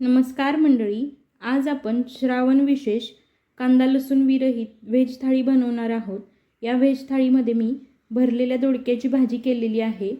नमस्कार मंडळी आज आपण श्रावण विशेष कांदा लसूण विरहित व्हेज थाळी बनवणार आहोत. या व्हेज थाळीमध्ये मी भरलेल्या दोडक्याची भाजी केलेली आहे.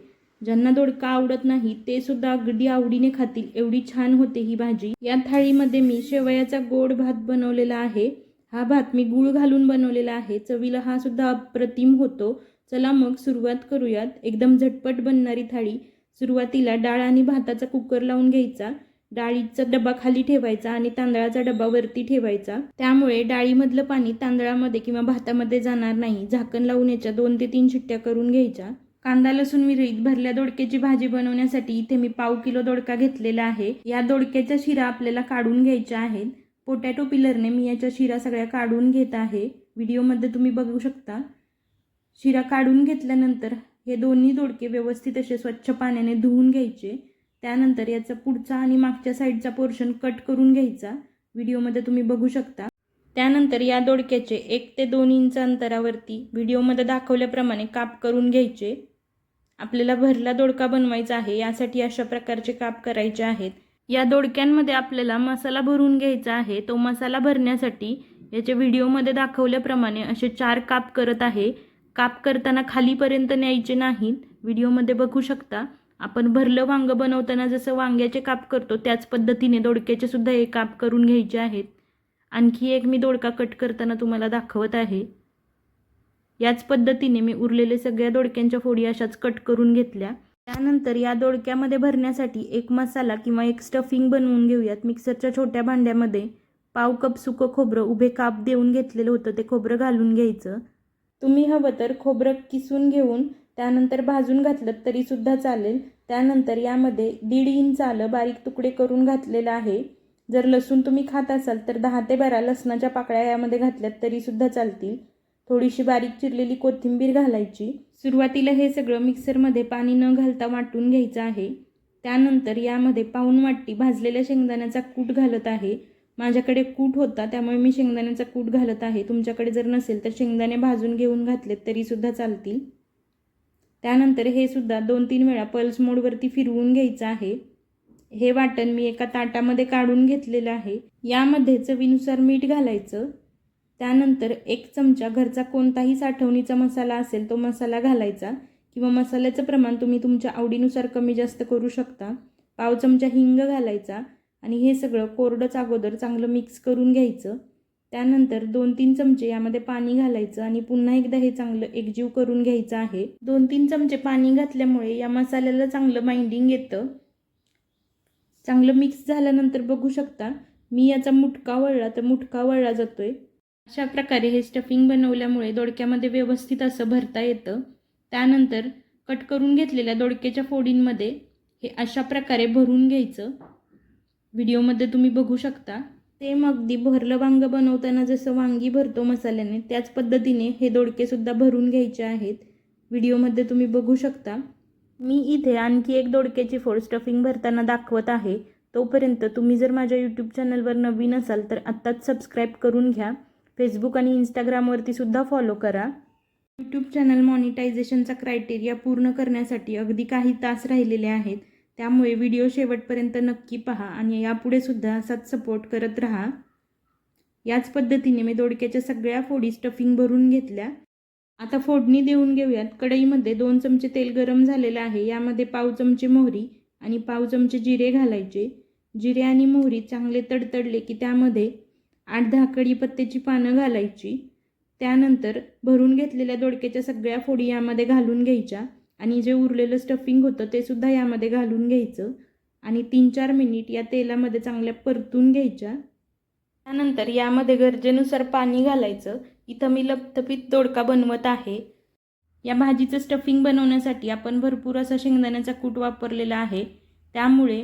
ज्यांना दोडका आवडत नाही ते सुद्धा अगदी आवडीने खातील. एवढी छान होते ही भाजी. या थाळीमध्ये मी शेवयाचा गोड भात बनवलेला आहे. हा भात मी गूळ घालून बनवलेला आहे. चवीला हा सुद्धा अप्रतिम होतो. चला मग सुरुवात करूयात. एकदम झटपट बनणारी थाळी. सुरुवातीला डाळ आणि भाताचा कुकर लावून घ्यायचा. डाळीचा डबा खाली ठेवायचा आणि तांदळाचा डबा वरती ठेवायचा. त्यामुळे डाळीमधलं पाणी तांदळामध्ये किंवा भातामध्ये जाणार नाही. झाकण लावून याच्या दोन ते तीन शिट्ट्या करून घ्यायच्या. कांदा लसूण विरहित भरल्या दोडक्याची भाजी बनवण्यासाठी इथे मी पाव किलो दोडका घेतलेला आहे. या दोडक्याच्या शिरा आपल्याला काढून घ्यायच्या आहेत. पोटॅटो पिलरने मी याच्या शिरा सगळ्या काढून घेत आहे. व्हिडिओमध्ये तुम्ही बघू शकता. शिरा काढून घेतल्यानंतर हे दोन्ही दोडके व्यवस्थित असे स्वच्छ पाण्याने धुवून घ्यायचे. त्यानंतर याचा पुढचा आणि मागच्या साईडचा पोर्शन कट करून घ्यायचा. व्हिडिओमध्ये तुम्ही बघू शकता. त्यानंतर या दोडक्याचे एक ते दोन इंच अंतरावरती व्हिडिओमध्ये दाखवल्याप्रमाणे काप करून घ्यायचे. आपल्याला भरला दोडका बनवायचा आहे यासाठी अशा प्रकारचे काप करायचे आहेत. या दोडक्यांमध्ये आपल्याला मसाला भरून घ्यायचा आहे. तो मसाला भरण्यासाठी याच्या व्हिडिओमध्ये दाखवल्याप्रमाणे असे चार काप करत आहे. काप करताना खालीपर्यंत न्यायचे नाहीत. व्हिडिओमध्ये बघू शकता. आपण भरलं वांगं बनवताना जसं वांग्याचे काप करतो त्याच पद्धतीने दोडक्याचे सुद्धा हे काप करून घ्यायचे आहेत. आणखी एक मी दोडका कट करताना तुम्हाला दाखवत आहे. याच पद्धतीने मी उरलेले सगळ्या दोडक्यांच्या फोडी अशाच कट करून घेतल्या. त्यानंतर या दोडक्यामध्ये भरण्यासाठी एक मसाला किंवा एक स्टफिंग बनवून घेऊयात. मिक्सरच्या छोट्या भांड्यामध्ये पाव कप सुकं खोबरं उभे काप देऊन घेतलेलं होतं ते खोबरं घालून घ्यायचं. तुम्ही हवं तर खोबरं किसून घेऊन त्यानंतर भाजून घातलं तरीसुद्धा चालेल. त्यानंतर यामध्ये दीड इंच आलं बारीक तुकडे करून घातलेलं आहे. जर लसूण तुम्ही खात असाल तर दहा ते बारा लसणाच्या पाकळ्या यामध्ये घातल्यात तरीसुद्धा चालतील. थोडीशी बारीक चिरलेली कोथिंबीर घालायची. सुरुवातीला हे सगळं मिक्सरमध्ये पाणी न घालता वाटून घ्यायचं आहे. त्यानंतर यामध्ये पाऊन वाटी भाजलेल्या शेंगदाण्याचा कूट घालत आहे. माझ्याकडे कूट होता त्यामुळे मी शेंगदाण्याचा कूट घालत आहे. तुमच्याकडे जर नसेल तर शेंगदाणे भाजून घेऊन घातलेत तरीसुद्धा चालतील. त्यानंतर हे सुद्धा दोन तीन वेळा पल्स मोडवरती फिरवून घ्यायचं आहे. हे वाटण मी एका ताटामध्ये काढून घेतलेलं आहे. यामध्ये चवीनुसार मीठ घालायचं. त्यानंतर एक चमचा घरचा कोणताही साठवणीचा मसाला असेल तो मसाला घालायचा. किंवा मसाल्याचं प्रमाण तुम्ही तुमच्या आवडीनुसार कमी जास्त करू शकता. पाव चमचा हिंग घालायचा. आणि हे सगळं कोरडंच अगोदर चांगलं मिक्स करून घ्यायचं. त्यानंतर दोन तीन चमचे यामध्ये पाणी घालायचं आणि पुन्हा एकदा हे चांगलं एकजीव करून घ्यायचं आहे. दोन तीन चमचे पाणी घातल्यामुळे या मसाल्याला चांगलं बाइंडिंग येतं. चांगलं मिक्स झाल्यानंतर बघू शकता मी याचा मुटका वळला तर मुटका वळला जातोय. अशा प्रकारे हे स्टफिंग बनवल्यामुळे दोडक्यामध्ये व्यवस्थित असं भरता येतं. त्यानंतर कट करून घेतलेल्या दोडक्याच्या फोडींमध्ये हे अशा प्रकारे भरून घ्यायचं. व्हिडिओमध्ये तुम्ही बघू शकता. सेम अगदी भरलं वांग बनवताना जसं वांगी भरतो मसाल्याने त्याच पद्धतीने हे दोडकेसुद्धा भरून घ्यायचे आहेत. व्हिडिओमध्ये तुम्ही बघू शकता. मी इथे आणखी एक दोडक्याची फोड स्टफिंग भरताना दाखवत आहे. तोपर्यंत तुम्ही जर माझ्या यूट्यूब चॅनलवर नवीन असाल तर आत्ताच सबस्क्राईब करून घ्या. फेसबुक आणि इंस्टाग्रामवरती सुद्धा फॉलो करा. यूट्यूब चॅनल मॉनिटायझेशनचा क्रायटेरिया पूर्ण करण्यासाठी अगदी काही तास राहिलेले आहेत. त्यामुळे व्हिडिओ शेवटपर्यंत नक्की पहा आणि यापुढे सुद्धा असाच सपोर्ट करत राहा. याच पद्धतीने मी दोडक्याच्या सगळ्या फोडी स्टफिंग भरून घेतल्या. आता फोडणी देऊन घेऊयात. कढईमध्ये दोन चमचे तेल गरम झालेलं आहे. यामध्ये पाव चमचे मोहरी आणि पाव चमचे जिरे घालायचे. जिरे आणि मोहरी चांगले तडतडले की त्यामध्ये आठ दहा कढीपत्त्याची पानं घालायची. त्यानंतर भरून घेतलेल्या दोडक्याच्या सगळ्या फोडी यामध्ये घालून घ्यायच्या. आणि जे उरलेलं स्टफिंग होतं ते सुद्धा यामध्ये घालून घ्यायचं. आणि तीन चार मिनिट या तेलामध्ये चांगल्या परतून घ्यायच्या. त्यानंतर यामध्ये गरजेनुसार पाणी घालायचं. इथं मी लपथपीत तोडका बनवत आहे. या भाजीचं स्टफिंग बनवण्यासाठी आपण भरपूर असा शेंगदाण्याचा कूट वापरलेला आहे. त्यामुळे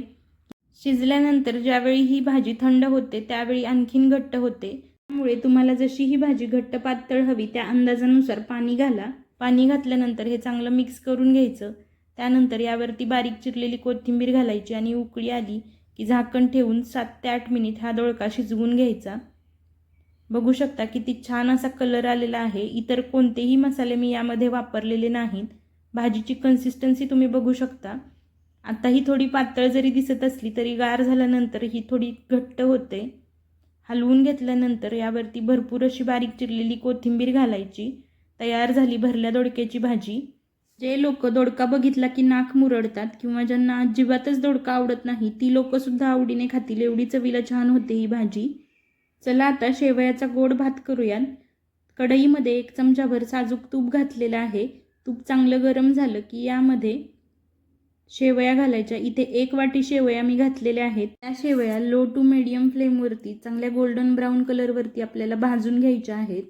शिजल्यानंतर ज्यावेळी ही भाजी थंड होते त्यावेळी आणखीन घट्ट होते. त्यामुळे तुम्हाला जशी ही भाजी घट्ट पातळ हवी त्या अंदाजानुसार पाणी घाला. पाणी घातल्यानंतर हे चांगलं मिक्स करून घ्यायचं. त्यानंतर यावरती बारीक चिरलेली कोथिंबीर घालायची आणि उकळी आली की झाकण ठेवून सात ते आठ मिनिट हा दोळका शिजवून घ्यायचा. बघू शकता किती छान असा कलर आलेला आहे. इतर कोणतेही मसाले मी यामध्ये वापरलेले नाहीत. भाजीची कन्सिस्टन्सी तुम्ही बघू शकता. आता ही थोडी पातळ जरी दिसत असली तरी गार झाल्यानंतर ही थोडी घट्ट होते. हलवून घेतल्यानंतर यावरती भरपूर अशी बारीक चिरलेली कोथिंबीर घालायची. तयार झाली भरल्या दोडक्याची भाजी. जे लोक दोडका बघितला की नाक मुरडतात किंवा ज्यांना अजिबातच दोडका आवडत नाही ती लोकंसुद्धा आवडीने खातील एवढी चवीला छान होते ही भाजी. चला आता शेवयाचा गोड भात करूयात. कढईमध्ये एक चमचाभर साजूक तूप घातलेलं आहे. तूप चांगलं गरम झालं की यामध्ये शेवया घालायच्या. इथे एक वाटी शेवया मी घातलेल्या आहेत. त्या शेवया लो टू मिडियम फ्लेमवरती चांगल्या गोल्डन ब्राऊन कलरवरती आपल्याला भाजून घ्यायच्या आहेत.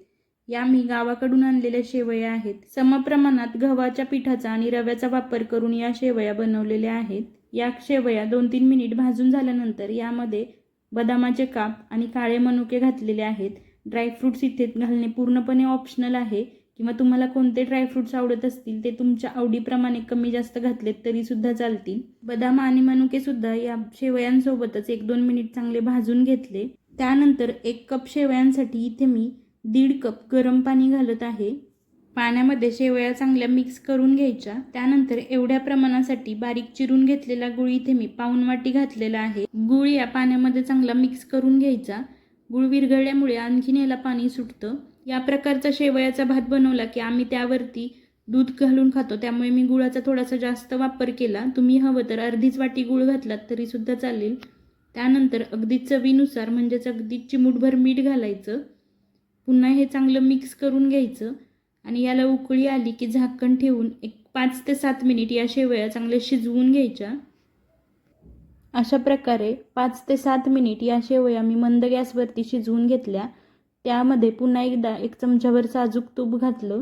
या मी गावाकडून आणलेल्या शेवया आहेत. समप्रमाणात गव्हाच्या पिठाचा आणि रव्याचा वापर करून या शेवया बनवलेल्या आहेत. या शेवया दोन तीन मिनिट भाजून झाल्यानंतर यामध्ये बदामाचे काप आणि काळे मनुके घातलेले आहेत. ड्रायफ्रूट्स इथे घालणे पूर्णपणे ऑप्शनल आहे. किंवा तुम्हाला कोणते ड्रायफ्रूट्स आवडत असतील ते तुमच्या आवडीप्रमाणे कमी जास्त घातलेत तरीसुद्धा चालतील. बदाम आणि मनुकेसुद्धा या शेवयांसोबतच एक दोन मिनिट चांगले भाजून घेतले. त्यानंतर एक कप शेवयांसाठी इथे मी दीड कप गरम पाणी घालत आहे. पाण्यामध्ये शेवया चांगल्या मिक्स करून घ्यायच्या. त्यानंतर एवढ्या प्रमाणासाठी बारीक चिरून घेतलेला गुळ इथे मी पाऊन वाटी घातलेला आहे. गुळ या पाण्यामध्ये चांगला मिक्स करून घ्यायचा. गुळ विरघळल्यामुळे आणखीन याला पाणी सुटतं. या प्रकारचा शेवयाचा भात बनवला की आम्ही त्यावरती दूध घालून खातो. त्यामुळे मी गुळाचा थोडासा जास्त वापर केला. तुम्ही हवं तर अर्धीच वाटी गुळ घातलात तरीसुद्धा चालेल. त्यानंतर अगदी चवीनुसार म्हणजेच अगदी चिमूटभर मीठ घालायचं. पुन्हा हे चांगलं मिक्स करून घ्यायचं. आणि याला उकळी आली की झाकण ठेवून एक पाच ते सात मिनिट या शेवया चांगल्या शिजवून घ्यायच्या. अशा प्रकारे पाच ते सात मिनिट या शेवया मी मंद गॅसवरती शिजवून घेतल्या. त्यामध्ये पुन्हा एकदा एक चमच्याभर साजूक तूप घातलं.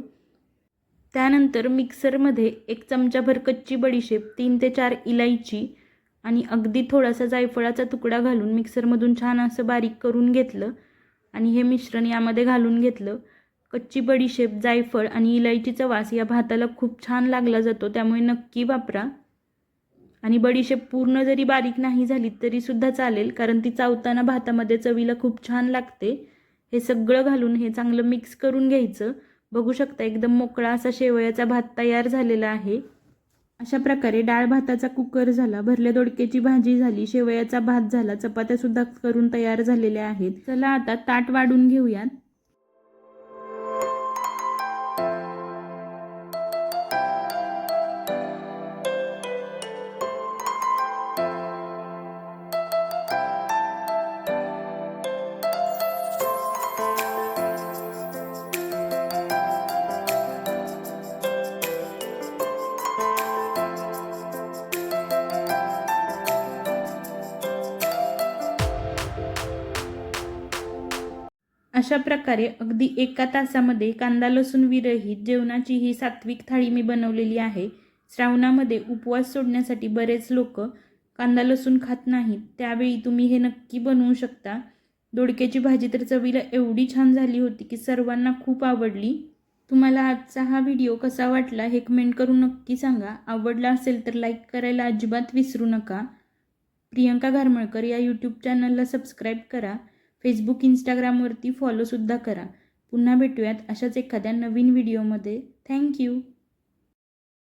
त्यानंतर मिक्सरमध्ये एक चमचाभर कच्ची बडीशेप तीन ते चार इलायची आणि अगदी थोडासा जायफळाचा तुकडा घालून मिक्सरमधून छान असं बारीक करून घेतलं. आणि हे मिश्रण यामध्ये घालून घेतलं. कच्ची बडीशेप जायफळ आणि इलायचीचा वास या भाताला खूप छान लागला जातो त्यामुळे नक्की वापरा. आणि बडीशेप पूर्ण जरी बारीक नाही झाली तरीसुद्धा चालेल कारण ती चावताना भातामध्ये चवीला खूप छान लागते. हे सगळं घालून हे चांगलं मिक्स करून घ्यायचं. बघू शकता एकदम मोकळा असा शेवयाचा भात तयार झालेला आहे. अशा प्रकारे डाळ भाताचा कुकर झाला भरल्या दोडक्याची भाजी झाली शेवयाचा भात झाला चपात्यासुद्धा करून तयार झालेल्या आहेत. चला आता ताट वाढून घेऊयात. अशा प्रकारे अगदी एका तासामध्ये कांदा लसूण विरहित जेवणाची ही सात्विक थाळी मी बनवलेली आहे. श्रावणामध्ये उपवास सोडण्यासाठी बरेच लोक कांदा लसूण खात नाहीत. त्यावेळी तुम्ही हे नक्की बनवू शकता. दोडक्याची भाजी तर चवीला एवढी छान झाली होती की सर्वांना खूप आवडली. तुम्हाला आजचा हा व्हिडिओ कसा वाटला हे कमेंट करून नक्की सांगा. आवडला असेल तर लाईक करायला अजिबात विसरू नका. प्रियंका घारमळकर या यूट्यूब चॅनलला सबस्क्राईब करा. फेसबुक इंस्टाग्रामवरती फॉलोसुद्धा करा. पुन्हा भेटूयात अशाच एखाद्या नवीन व्हिडिओमध्ये थँक्यू